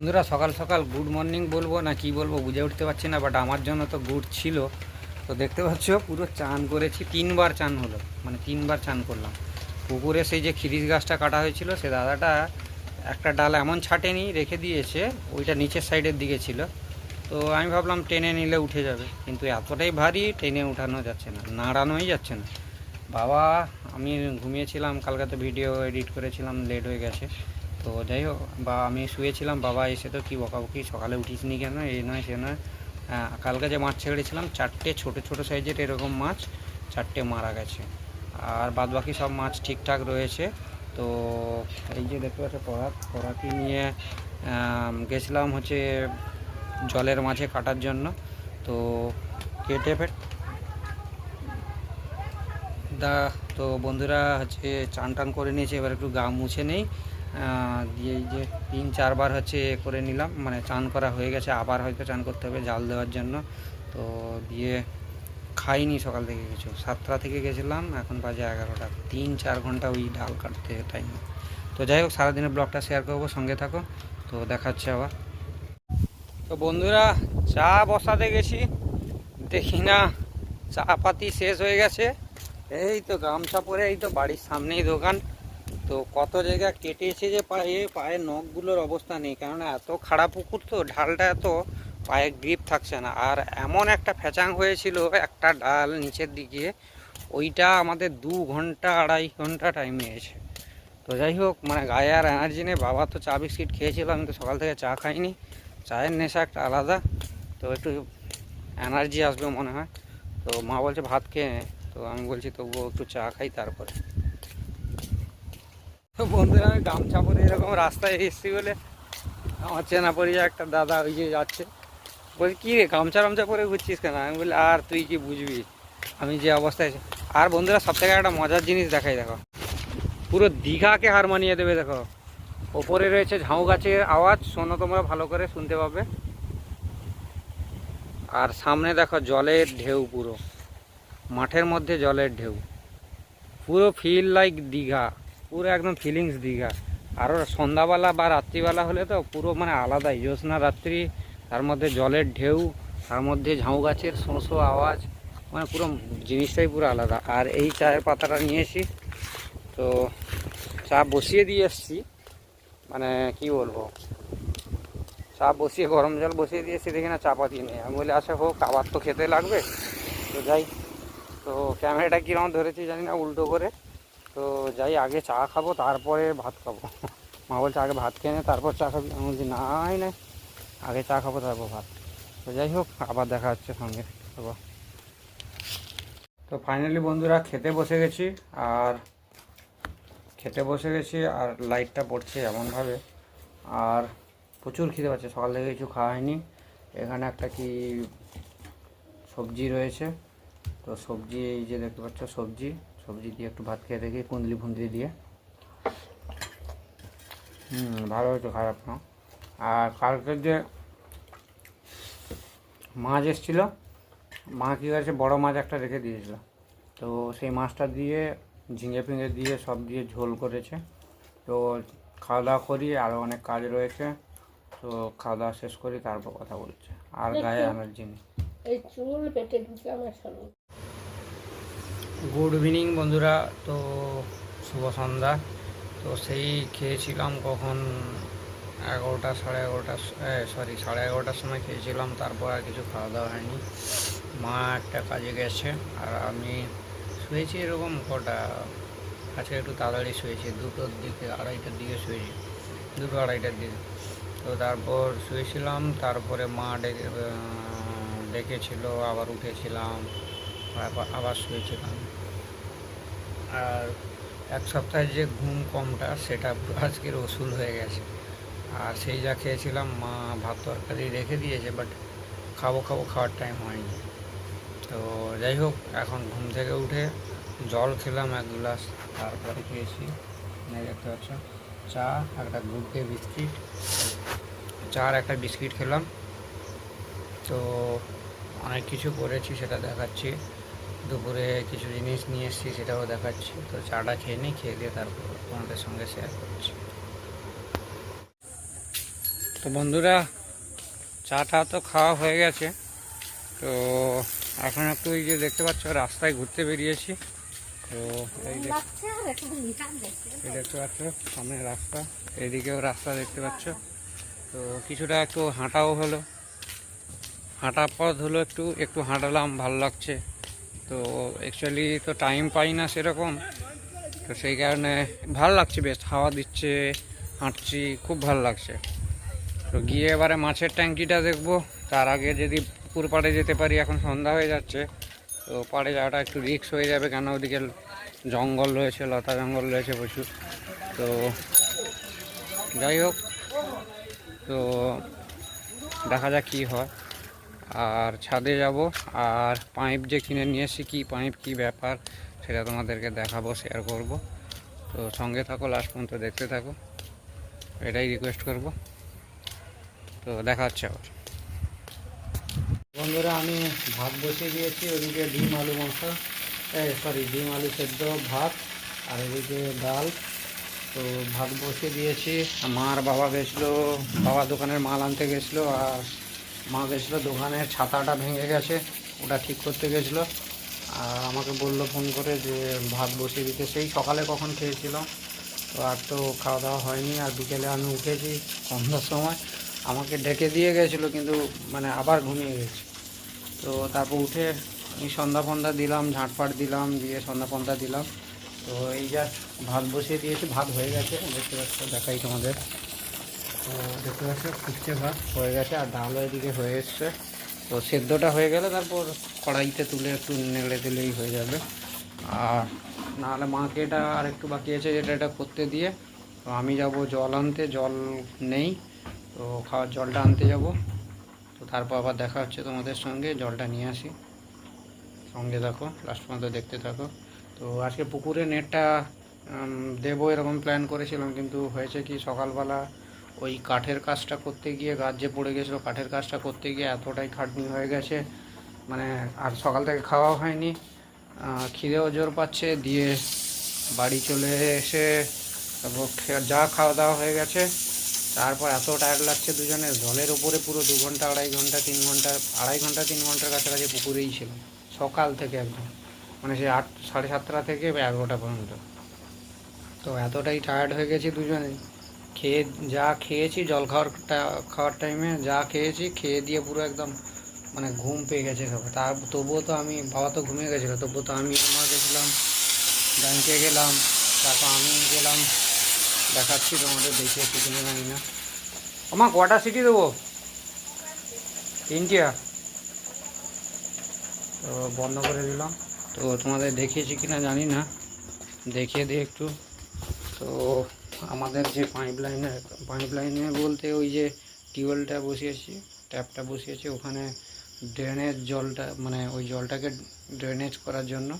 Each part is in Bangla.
বন্ধুরা, সকাল সকাল গুড মর্নিং বলব না কি বলব, বুঝে উঠতে পারছি না বাট আমার জন্য তো গুড ছিল। তো দেখতে পাচ্ছ, পুরো চান করেছি, তিনবার চান হলো মানে তিনবার চান করলাম। পুকুরে সেই যে খিরিস গাছটা কাটা হয়েছিল, সে দাদাটা একটা ডাল এমন ছাটেনি, রেখে দিয়েছে, ওইটা নিচের সাইডের দিকে ছিল। তো আমি ভাবলাম, টেনে নিলে উঠে যাবে, কিন্তু এতটাই ভারী, টেনে উঠানো যাচ্ছে না, নাড়ানোই যাচ্ছে না। বাবা, আমি ঘুমিয়েছিলাম, কালকে তো ভিডিও এডিট করেছিলাম লেট হয়ে গেছে। তো যাই হোক, বা আমি শুয়েছিলাম, বাবা এসে তো কী বকাবকি, সকালে উঠিসনি কেন? এই নয়, সে নয়। কালকে যে মাছ ছেড়েছিলাম, চারটে ছোট ছোট সাইজের এরকম মাছ চারটে মারা গেছে। আর বাদ বাকি সব মাছ ঠিকঠাক রয়েছে। তো এই যে দেখতে পাচ্ছ পরাত পরাতি নিয়ে গেছিলাম হচ্ছে জলের মাঝে কাটার জন্য। তো কেটে ফেট, দা, তো বন্ধুরা হচ্ছে চান টান করে নিয়েছে, এবার একটু গা মুছে নেই। দিয়ে এই যে তিন চারবার হচ্ছে এ করে নিলাম। মানে চান করা হয়ে গেছে, আবার হয়তো চান করতে হবে জাল দেওয়ার জন্য। তো দিয়ে খাইনি সকাল থেকে কিছু। সাতটা থেকে গেছিলাম, এখন বাজে এগারোটা। তিন চার ঘণ্টা ওই ডাল কাটতে টাইম তো যাই হোক, সারাদিনের ব্লগটা শেয়ার করব, সঙ্গে থাকো। তো দেখাচ্ছে আবার। তো বন্ধুরা, চা বসাতে গেছি। দেখি না, চা পাতি শেষ হয়ে গেছে। এই তো গামছা পরে, এই তো বাড়ির সামনেই দোকান। তো কত জায়গা কেটেছে যে পায়ে, পায়ের নখগুলোর অবস্থা নেই। কেননা এত খারাপ পুকুর তো, ঢালটা এত, পায়ে গ্রিপ থাকছে না। আর এমন একটা ফ্যাচাং হয়েছিল, একটা ডাল নিচের দিকে, ওইটা আমাদের দু ঘণ্টা, আড়াই ঘণ্টা টাইম নিয়েছে তো যাই হোক মানে গায়ে আর এনার্জি নেই। বাবা তো চা বিস্কিট খেয়েছিল, আমি তো সকাল থেকে চা খাইনি। চায়ের নেশা একটা আলাদা। তো একটু এনার্জি আসবে মনে হয়। তো মা বলছে, ভাত খেয়ে তো আমি বলছি, তবুও একটু চা খাই তারপরে। তো বন্ধুরা আমি গামছা পরে এরকম রাস্তায় এসেছি বলে আমার চেনা পরিচয় একটা দাদা ওই যে যাচ্ছে। বলছি, কী রে, গামছা গামছা পরে ঘুরছিস কেন? আমি বলি, আর তুই কি বুঝবি? আমি যে অবস্থায় আর বন্ধুরা সব থেকে একটা মজার জিনিস দেখাই, দেখো। পুরো দীঘাকে হার মানিয়ে দেবে, দেখো। ওপরে রয়েছে ঝাউ গাছের আওয়াজ, শোনো তোমরা, ভালো করে শুনতে পাবে। আর সামনে দেখো, জলের ঢেউ পুরো। মাঠের মধ্যে জলের ঢেউ। পুরো ফিল লাইক দীঘা। পুরো একদম ফিলিংস দীঘা। আরও সন্ধ্যাবেলা বা রাত্রিবেলা হলে তো পুরো মানে আলাদাই। জ্যোৎস্না রাত্রি, তার মধ্যে জলের ঢেউ, তার মধ্যে ঝাউ গাছের শোঁ শোঁ আওয়াজ মানে পুরো জিনিসটাই পুরো আলাদা। আর এই চায়ের পাতাটা নিয়েছি তো চা বসিয়ে দিয়ে এসছি। মানে কি বলব? চা বসিয়ে, গরম জল বসিয়ে দিয়েছি দেখি না চা পাতি নেই। আমি বলি আচ্ছা হোক, আবার তো খেতে লাগবে। তো যাই। তো ক্যামেরাটা কীরকম ধরেছি জানি না, উল্টো করে। তো যাই, আগে চা খাব, তারপরে ভাত খাব। মা বলছে, আগে ভাত খেয়ে তারপর চা খাবি। আমি বলছি নাই না। আগে চা খাব, তারপর ভাত। তো যাই হোক, আবার দেখা হচ্ছে সঙ্গে। তো ফাইনালি বন্ধুরা, খেতে বসে গেছি, আর খেতে বসে গেছি, আর লাইটটা পড়ছে এমনভাবে। আর প্রচুর খিদে পাচ্ছে, সকাল থেকে কিছু খাওয়া হয়নি। এখানে একটা কি সবজি রয়েছে, তো সবজি, এই যে দেখতে পাচ্ছ সবজি। সবজি দিয়ে একটু ভাত খেয়ে দেখি কুন্দলি ফুন্দলি দিয়ে। হুম ভালো হয়েছে খারাপ না। আর কালকে যে মাছ এসেছিল মা কী করেছে বড়ো মাছ একটা রেখে দিয়েছিল। তো সেই মাছটা দিয়ে ঝিঙে ফিঙে দিয়ে সব দিয়ে ঝোল করেছে। তো খাওয়া দাওয়া করি আরও অনেক কাজ রয়েছে। তো খাওয়া দাওয়া শেষ করি তারপর কথা বলছে। আর গায়ে এনার্জি নেই এই চুল পেটে ঢুকে আমার গুড ইভিনিং বন্ধুরা। তো শুভ সন্ধ্যা। তো সেই খেয়েছিলাম কখন? এগারোটা, সাড়ে এগারোটা সরি সাড়ে এগারোটার সময় খেয়েছিলাম। তারপর আর কিছু খাওয়া দাওয়া হয়নি। মা একটা কাজে গেছে, আর আমি শুয়েছি এরকম কটা। আজকে একটু তাড়াতাড়ি শুয়েছি, দুটোর দিকে, আড়াইটার দিকে শুয়েছি, দুটো আড়াইটার দিকে। তো তারপর শুয়েছিলাম, তারপরে মা ডেকে ডেকেছিল, আবার উঠেছিলাম আবার শুয়েছিলাম। আর এক সপ্তাহে যে ঘুম কমটা সেটা আজকের ওসুল হয়ে গেছে। আর সেই যা খেয়েছিলাম, মা ভাত তরকারি রেখে দিয়েছে বাট খাব খাব খাওয়ার টাইম হয়নি। তো যাই হোক, এখন ঘুম থেকে উঠে জল খেলাম এক গ্লাস, তারপরে খেয়েছি। দেখতে পাচ্ছ, চা একটা গুড বিস্কিট। চার একটা বিস্কিট খেলাম। তো অনেক কিছু করেছি, সেটা দেখাচ্ছি। দুপুরে কিছু জিনিস নিয়ে এসেছি সেটাও দেখাচ্ছি। তো চাটা খেয়ে নিই, খেয়ে দিয়ে তারপর তোমাদের সঙ্গে শেয়ার করছি। তো বন্ধুরা চা টা তো খাওয়া হয়ে গেছে। তো এখন একটু এই যে দেখতে পাচ্ছ, রাস্তায় ঘুরতে বেরিয়েছি। তো এই দেখ- এই দেখতে পাচ্ছ, সামনে রাস্তা, এদিকেও রাস্তা দেখতে পাচ্ছ। তো কিছুটা একটু হাঁটাও হলো। হাঁটা পথ হলো একটু একটু হাঁটালাম, ভালো লাগছে। তো অ্যাকচুয়ালি তো টাইম পাই না সেরকম। তো সেই কারণে ভালো লাগছে বেশ, হাওয়া দিচ্ছে, হাঁটছি, খুব ভালো লাগছে। তো গিয়ে এবারে মাছের ট্যাঙ্কিটা দেখব। তার আগে যদি পুকুর পাড়ে যেতে পারি, এখন সন্ধ্যা হয়ে যাচ্ছে। তো পাড়ে যাওয়াটা একটু রিস্ক হয়ে যাবে, কেন ওদিকে জঙ্গল রয়েছে, লতা জঙ্গল রয়েছে প্রচুর। তো যাই হোক, তো দেখা যাক কী হয়। আর ছাদে যাব। আর পাইপ যে কিনে নিয়ে এসেছি, কী পাইপ, কী ব্যাপার, সেটা তোমাদেরকে দেখাবো শেয়ার করব। তো সঙ্গে থাকো লাস্ট পর্যন্ত দেখতে থাকো। এটাই রিকোয়েস্ট করব। তো দেখা হচ্ছে আবার। বন্ধুরা, আমি ভাত বসিয়ে দিয়েছি, ওদিকে ডিম, আলু মশলা সরি ডিম, আলু সেদ্ধ, ভাত, আর এদিকে ডাল। তো ভাত বসিয়ে দিয়েছি। আর মা আর বাবা গেছিল বাবা দোকানের মাল আনতে গেছিল, আর মা গেছিল দোকানের ছাতাটা ভেঙে গেছে, ওটা ঠিক করতে গেছিল। আর আমাকে বলল ফোন করে যে ভাত বসিয়ে দিতে। সেই সকালে কখন খেয়েছিলাম তো আর তো খাওয়া দাওয়া হয়নি, আর বিকেলে আমি উঠেছি সন্ধ্যার সময়। আমাকে ডেকে দিয়ে গেছিল, কিন্তু মানে আবার ঘুমিয়ে গেছি। তো তারপর উঠে আমি সন্ধ্যা দিলাম, ঝাঁটফাট দিলাম, দিয়ে সন্ধ্যা দিলাম। তো এই যা ভাত বসিয়ে দিয়েছি, ভাত হয়ে গেছে। দেখতে পাচ্ছ, দেখাই তোমাদের। দেখতে পাচ্ছ ফুটছে ভাত। হয়ে গেছে, আর ডালও এদিকে হয়ে এসছে। তো সেদ্ধটা হয়ে গেলে তারপর কড়াইতে তুলে একটু নেড়ে দিলেই হয়ে যাবে। আর নাহলে মাকে এটা আর একটু বাকি আছে, যেটা এটা করতে দিয়ে। তো আমি যাব জল আনতে, জল নেই। তো খাওয়ার জলটা আনতে যাব। তো তারপর আবার দেখা হচ্ছে তোমাদের সঙ্গে, জলটা নিয়ে আসি। সঙ্গে থাকো লাস্ট পর্যন্ত দেখতে থাকো। তো আজকে পুকুরে নেটটা দেবো এরকম প্ল্যান করেছিলাম, কিন্তু হয়েছে কি সকালবেলা ওই কাঠের কাজটা করতে গিয়ে গাছ যে পড়ে গেছিল কাঠের কাজটা করতে গিয়ে এতটাই খাটনি হয়ে গেছে মানে আর সকাল থেকে খাওয়া হয়নি। খিদেও জোর পাচ্ছে, দিয়ে বাড়ি চলে এসে তারপর যা খাওয়া দাওয়া হয়ে গেছে, তারপর এত টায়ার্ড লাগছে দুজনে জলের উপরে পুরো দু ঘণ্টা, আড়াই ঘণ্টা, তিন ঘণ্টা, আড়াই ঘণ্টা, তিন ঘণ্টার কাছাকাছি পুকুরেই ছিল, সকাল থেকে একদম মানে সে আট, সাড়ে সাতটা থেকে এগারোটা পর্যন্ত। তো এতটাই টায়ার্ড হয়ে গেছি দুজনেই। খেয়ে যা খেয়েছি, জল খাওয়ার টা- খাওয়ার টাইমে যা খেয়েছি, খেয়ে দিয়ে পুরো একদম মানে ঘুম পেয়ে গেছে সবাই তা, তবুও তো আমি, বাবা তো ঘুমিয়ে গেছিল, তবুও তো আমি আমার গেছিলাম, ব্যাংকে গেলাম, তারপর আমি গেলাম, দেখাচ্ছি তোমাদের, দেখে একটু কিনে জানি না। আমার কটা সিটি দেবো? তিনটিয়া তো বন্ধ করে দিলাম। তো তোমাদের দেখিয়েছি কিনা জানি না। দেখিয়ে দিই একটু। তো আমাদের যে পাইপ লাইনে পাইপ লাইনে বলতে ওই যে টিউবওয়েলটা বসিয়েছি, ট্যাপটা বসিয়েছি, ওখানে ড্রেনেজ জলটা মানে ওই জলটাকে ড্রেনেজ করার জন্য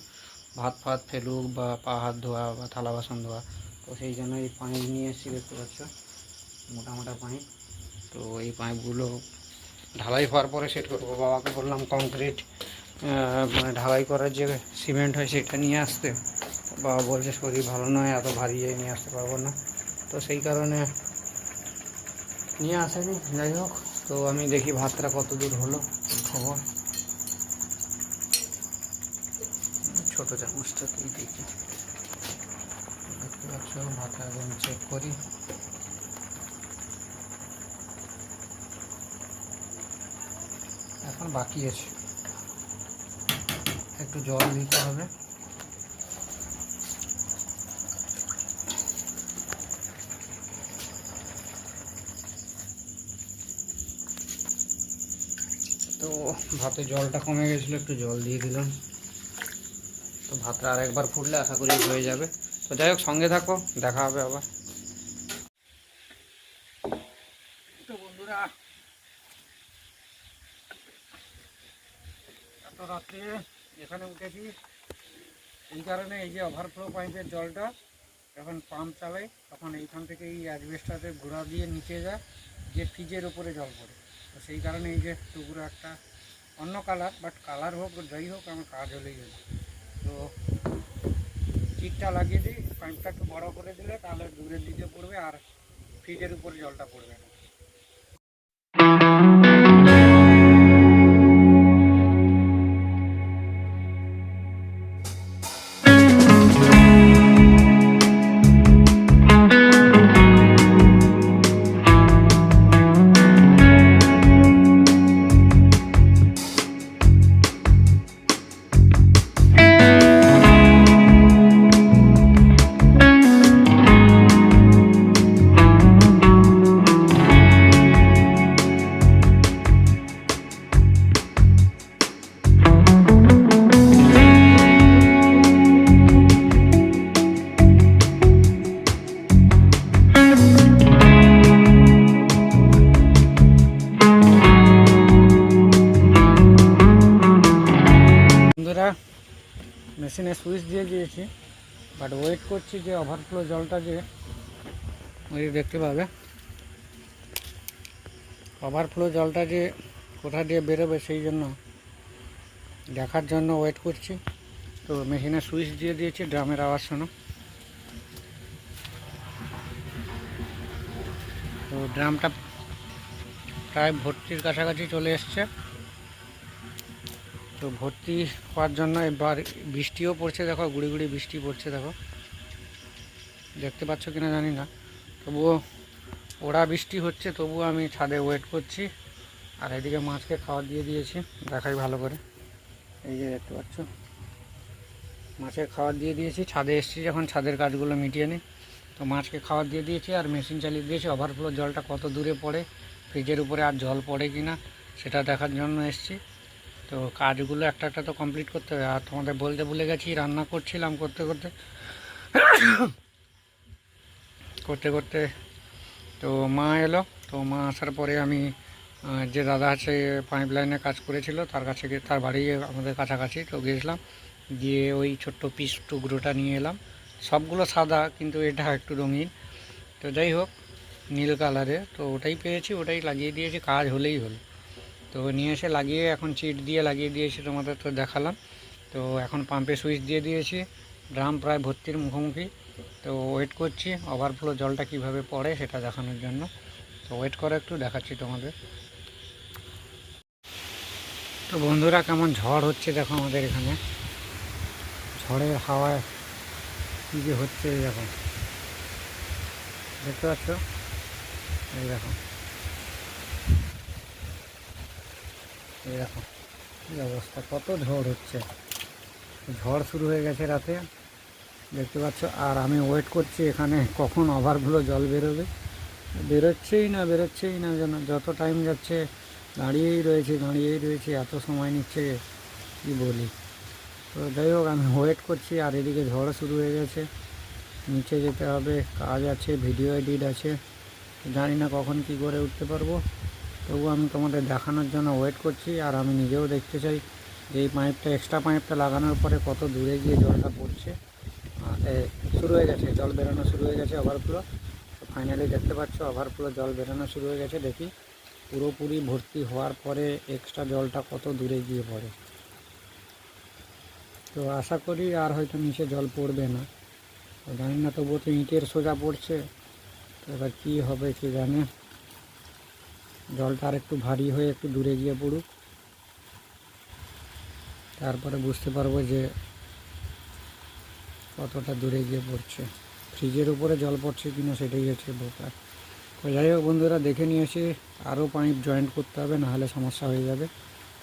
ভাত ফাত ফেলুক বা পা, হাত ধোয়া বা থালা বাসন ধোয়া। তো সেই জন্য এই পাইপ নিয়ে এসেছি দেখতে পাচ্ছ, মোটা মোটা পাইপ তো এই পাইপগুলো ঢালাই হওয়ার পরে সেট করব। বাবাকে বললাম কংক্রিট মানে ঢালাই করার যে সিমেন্ট হয় সেটা নিয়ে আসতে। বাবা বলছে, শরীর ভালো নয়, এত ভারী নিয়ে আসতে পারব না। তো সেই কারণে নিয়ে আসেনি, যাই হোক। তো আমি দেখি ভাতটা কত দূর হলো, খবর। ছোট চামচটাকেই দেখি। দেখতে পাচ্ছ ভাতটা আমি চেক করি। এখন বাকি আছে। একটু জল দিতে হবে তো ভাতে জলটা কমে গেছিল, একটু জল দিয়ে দিলাম। তো ভাতটা আর ফুটলে আশা করি হয়ে যাবে। তো যাই হোক, সঙ্গে থাকো, দেখা হবে আবার। এত রাত্রে এখানে উঠেছি। এই কারণে এই যে ওভারফ্লো পাইপের জলটা যখন পাম্প চালাই। তখন এইখান থেকে এই অ্যাজবেস্টাতে ঘোরা দিয়ে নিচে যায় যে ফ্রিজের উপরে জল পড়ে। তো সেই কারণে এই যে টুকরো একটা অন্য কালার বাট কালার হোক, যাই হোক, আমার কাজ হলেই যাবে তো চিটটা লাগিয়ে দিই, পাইপটা একটু বড় করে দিলে তাহলে দূরের দিকে পড়বে আর ফ্রিজের উপরে জলটা পড়বে না। মেশিনে সুইচ দিয়ে দিয়েছি। বাট ওয়েট করছি যে ওভারফ্লো জলটা যে ওই দেখতে পাবে। ওভারফ্লো জলটা যে কোথা দিয়ে বেরোবে সেই জন্য দেখার জন্য ওয়েট করছি। তো মেশিনে সুইচ দিয়ে দিয়েছি, ড্রামের আওয়াজ শোনো। তো ড্রামটা প্রায় ভর্তির কাছাকাছি চলে এসছে। তো ভর্তি হওয়ার জন্য এবার বৃষ্টিও পড়ছে, দেখো, গুড়ি গুড়ি বৃষ্টি পড়ছে, দেখো। দেখতে পাচ্ছ কিনা জানি না। তবুও ওরা বৃষ্টি হচ্ছে, তবুও আমি ছাদে ওয়েট করছি। আর এদিকে মাছকে খাবার দিয়ে দিয়েছি, দেখাই ভালো করে। এই যে দেখতে পাচ্ছ। মাছের খাবার দিয়ে দিয়েছি, ছাদে এসেছি যখন, ছাদের কাজগুলো মিটিয়ে নিই। তো মাছকে খাবার দিয়ে দিয়েছি, আর মেশিন চালিয়ে দিয়েছি। ওভারফ্লো জলটা কত দূরে পড়ে ফ্রিজের উপরে আর জল পড়ে কি না সেটা দেখার জন্য এসেছি। তো কাজগুলো একটা একটা তো কমপ্লিট করতে হবে। আর তোমাদের বলতে ভুলে গেছি, রান্না করছিলাম করতে করতে। করতে করতে তো মা এলো। তো মা আসার পরে আমি যে দাদা আছে পাইপ লাইনে কাজ করেছিল, তার কাছে গিয়ে, তার বাড়ি আমাদের কাছাকাছি, তো গিয়েছিলাম। গিয়ে ওই ছোট্ট পিস টুকরোটা নিয়ে এলাম। সবগুলো সাদা, কিন্তু এটা একটু রঙিন। তো যাই হোক, নীল কালারে তো ওটাই পেয়েছি, ওটাই লাগিয়ে দিয়েছি। কাজ হলেই হলো। তো নিয়ে এসে লাগিয়ে এখন চিট দিয়ে লাগিয়ে দিয়েছি তোমাদের তো দেখালাম। তো এখন পাম্পে সুইচ দিয়ে দিয়েছি। ড্রাম প্রায় ভর্তির মুখোমুখি। তো ওয়েট করছি ওভারফ্লো জলটা কীভাবে পড়ে সেটা দেখানোর জন্য। তো ওয়েট করে একটু দেখাচ্ছি তোমাদের। তো বন্ধুরা কেমন ঝড় হচ্ছে দেখো আমাদের এখানে। ঝড়ের হাওয়ায় কী যে হচ্ছে দেখো। দেখতে পাচ্ছ? এই দেখো। দেখো কী অবস্থা? কত ঝড় হচ্ছে? ঝড় শুরু হয়ে গেছে রাতে। দেখতে পাচ্ছ, আর আমি ওয়েট করছি এখানে কখন ওভারগুলো জল বেরোবে। বেরোচ্ছেই না বেরোচ্ছেই না যেন। যত টাইম যাচ্ছে, দাঁড়িয়েই রয়েছে দাঁড়িয়েই রয়েছে, এত সময় নিচ্ছে, কি বলি? তো যাই হোক, আমি ওয়েট করছি, আর এদিকে ঝড় শুরু হয়ে গেছে। নিচে যেতে হবে, কাজ আছে ভিডিও এডিট আছে। জানি না কখন কি করে উঠতে পারব। তবু আমি তোমাদের দেখানোর জন্য ওয়েট করছি, আর আমি নিজেও দেখতে চাই যে এই পাইপটা এক্সট্রা পাইপটা লাগানোর পরে কত দূরে গিয়ে জলটা পড়ছে। শুরু হয়ে গেছে, জল বেরোনো শুরু হয়ে গেছে ওভারফ্লো ফাইনালি দেখতে পাচ্ছ ওভারফ্লো জল বেরোনো শুরু হয়ে গেছে, দেখি পুরোপুরি ভর্তি হওয়ার পরে এক্সট্রা জলটা কত দূরে গিয়ে পড়ে। তো আশা করি আর হয়তো নিচে জল পড়বে না। জানি না, তবুও তো ইঁটের সোজা পড়ছে। তো এবার কী হবে কে জানে? জলটা আর একটু ভারী হয়ে একটু দূরে গিয়ে পড়ুক। তারপরে বুঝতে পারব যে কতটা দূরে গিয়ে পড়ছে। ফ্রিজের উপরে জল পড়ছে কিনা সেটাই হচ্ছে ব্যাপার। তো যাই হোক বন্ধুরা, দেখে নিয়েছি, আরও পাইপ জয়েন্ট করতে হবে, নাহলে সমস্যা হয়ে যাবে।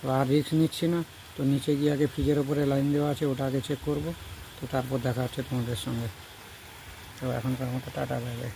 তো আর রিস্ক নিচ্ছি না। তো নিচে গিয়ে আগে ফ্রিজের ওপরে লাইন দেওয়া আছে, ওটা আগে চেক করব। তো তারপর দেখা হচ্ছে তোমাদের সঙ্গে। তো এখনকার মতো টাটা বাই।